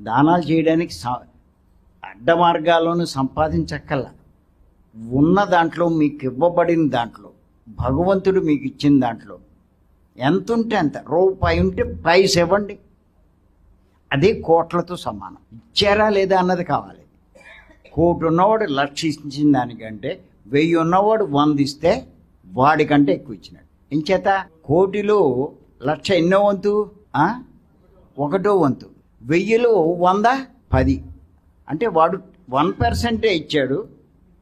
దానాలు చేయడానికి అడ్డ మార్గాల్లోనూ సంపాదించక్కల్లా ఉన్న దాంట్లో మీకు ఇవ్వబడిన దాంట్లో భగవంతుడు మీకు ఇచ్చిన దాంట్లో ఎంత ఉంటే అంత రూపాయి ఉంటే ప్రైస్ ఇవ్వండి. అదే కోట్లతో సమానం. ఇచ్చారా లేదా అన్నది కావాలి. కోటి ఉన్నవాడు లక్ష ఇచ్చిన దానికంటే వెయ్యి ఉన్నవాడు వంద ఇస్తే వాడికంటే ఎక్కువ ఇచ్చినాడు. ఇంచేత కోటిలో లక్ష ఎన్నో వంతు? ఒకటో వంతు. వెయ్యిలో వంద? పది. అంటే వాడు వన్ పర్సెంటే ఇచ్చాడు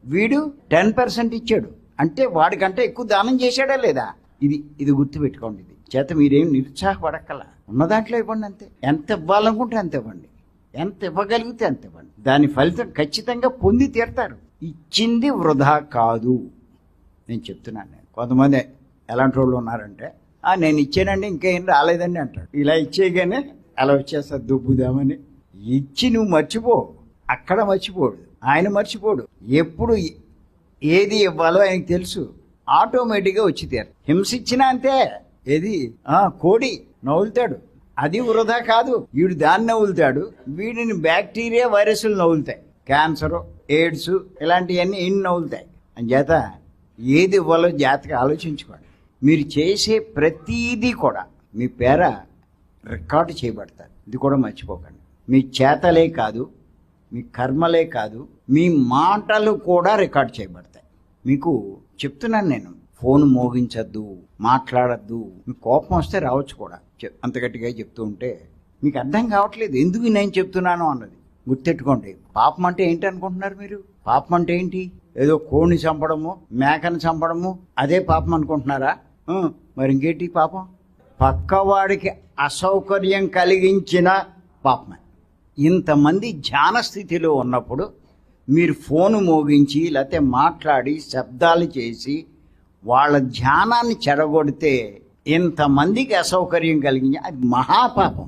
వీడు టెన్ పర్సెంట్ ఇచ్చాడు. అంటే వాడికంటే ఎక్కువ దానం చేశాడా లేదా? ఇది ఇది గుర్తుపెట్టుకోండి ఇది. చేత మీరేం నిరుత్సాహపడక్కల. ఉన్న దాంట్లో ఇవ్వండి అంతే. ఎంత ఇవ్వాలనుకుంటే అంత ఇవ్వండి. ఎంత ఇవ్వగలిగితే అంత ఇవ్వండి. దాని ఫలితం ఖచ్చితంగా పొంది తీరతారు. ఇచ్చింది వృధా కాదు. నేను చెప్తున్నాను నేను. కొంతమంది ఎలాంటి వాళ్ళు ఉన్నారంటే నేను ఇచ్చానండి ఇంకేం రాలేదండి అంటాడు ఇలా ఇచ్చేయగానే అలా వచ్చేస్తా దుబ్బుదామని ఇచ్చి నువ్వు మర్చిపో అక్కడ మర్చిపోడు ఆయన మర్చిపోడు. ఎప్పుడు ఏది ఇవ్వాలో ఆయనకు తెలుసు ఆటోమేటిక్గా వచ్చి తీరు హింస ఇచ్చినా అంతే. ఏది? ఆ కోడి నవ్వులుతాడు. అది వృధా కాదు. వీడు దాన్ని నవ్వులుతాడు. వీడిని బ్యాక్టీరియా వైరస్లు నవ్వులుతాయి. క్యాన్సరు ఎయిడ్స్ ఇలాంటివన్నీ ఇన్ని నవ్వులుతాయి. అంచేత ఏది ఇవ్వాలో జాగ్రత్తగా ఆలోచించుకోండి. మీరు చేసే ప్రతీదీ కూడా మీ పేర రికార్డు చేయబడతారు. ఇది కూడా మర్చిపోకండి. మీ చేతలే కాదు మీ కర్మలే కాదు మీ మాటలు కూడా రికార్డ్ చేయబడతాయి. మీకు చెప్తున్నాను నేను ఫోన్ మోగించద్దు మాట్లాడద్దు మీకు కోపం వస్తే రావచ్చు కూడా. అంత గట్టిగా చెప్తూ ఉంటే మీకు అర్థం కావట్లేదు. ఎందుకు నేను చెప్తున్నాను అన్నది. గుర్తెట్టుకోండి పాపం అంటే ఏంటి అనుకుంటున్నారు మీరు? పాపం అంటే ఏంటి? ఏదో కోడిని చంపడము మేకను చంపడము అదే పాపం అనుకుంటున్నారా? మరి ఇంకేంటి పాపం? పక్కవాడికి అసౌకర్యం కలిగించిన పాపమే ఇంతమంది ధ్యాన స్థితిలో ఉన్నప్పుడు మీరు ఫోను మోగించి లేకపోతే మాట్లాడి శబ్దాలు చేసి వాళ్ళ ధ్యానాన్ని చెడగొడితే ఇంతమందికి అసౌకర్యం కలిగించి అది మహాపాపం.